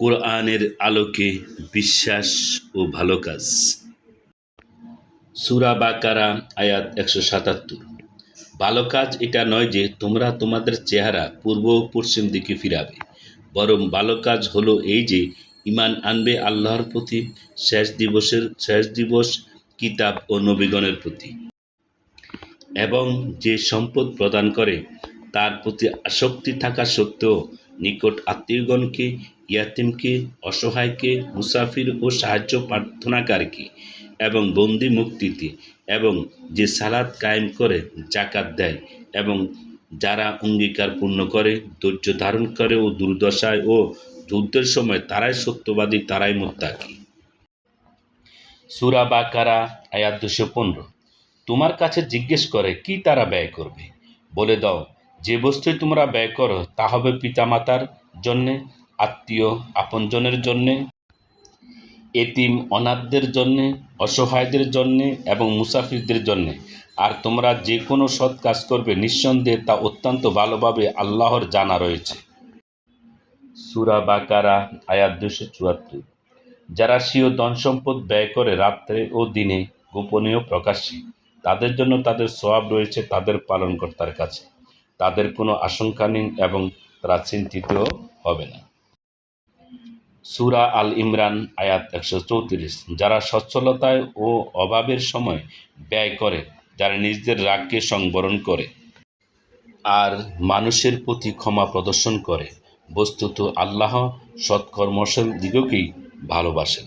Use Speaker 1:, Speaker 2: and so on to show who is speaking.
Speaker 1: কোরআনের আলোকে বিশ্বাস ও ভালো কাজ। সুরা বাকারা, আয়াত একশো সাতাত্তর। ভালো কাজ এটা নয় যে তোমরা তোমাদের চেহারা পূর্ব পশ্চিম দিকে ফিরাবে। বরং ভালো কাজ হলো এই যে ইমান আনবে আল্লাহর প্রতি, শেষ দিবসের, শেষ দিবস কিতাব ও নবীগণের প্রতি। এবং যে সম্পদ প্রদান করে, তার প্রতি আসক্তি থাকা সত্ত্বেও নিকট আত্মীয়গণকে, ইয়াতিমকে, অসহায়কে, মুসাফির ও সাহায্য প্রার্থনাকারীকে এবং বন্দি মুক্তিতে এবং যে সালাদ কায়েম করে জাকাত দেয় এবং যারা অঙ্গীকার পূর্ণ করে, ধৈর্য ধারণ করে ও দুর্দশায় ও যুদ্ধের সময় তারাই সত্যবাদী, তারাই মোত্তাকি। সুরা বাকারা, আয়াত দুশো পনেরো। তোমার কাছে জিজ্ঞেস করে, কি তারা ব্যয় করবে? বলে দাও যে বস্তুই তোমরা ব্যয় করো, তা হবে পিতামাতার জন্যে, আত্মীয় আপনজনের জন্যে, এতিম অনাথদের জন্যে, অসহায়দের জন্যে এবং মুসাফিরদের জন্যে। আর তোমরা যে কোনো সৎ কাজ করবে, নিঃসন্দেহে তা অত্যন্ত ভালোভাবে আল্লাহর জানা রয়েছে। সুরা বাকারা, আয়াত দুশো চুয়াত্তর। যারা স্বীয় ধন সম্পদ ব্যয় করে রাত্রে ও দিনে, গোপনীয় প্রকাশ্যে, তাদের জন্য তাদের সওয়াব রয়েছে তাদের পালনকর্তার কাছে। তাদের কোনো আশঙ্কা নেই এবং তারা চিন্তিত হবে না। সুরা আল ইমরান, আয়াত একশো চৌত্রিশ। যারা সচ্ছলতায় ও অভাবের সময় ব্যয় করে, যারা নিজেদের রাগকে সংবরণ করে আর মানুষের প্রতি ক্ষমা প্রদর্শন করে, বস্তুত আল্লাহ সৎকর্মশীল দিগকেই ভালোবাসেন।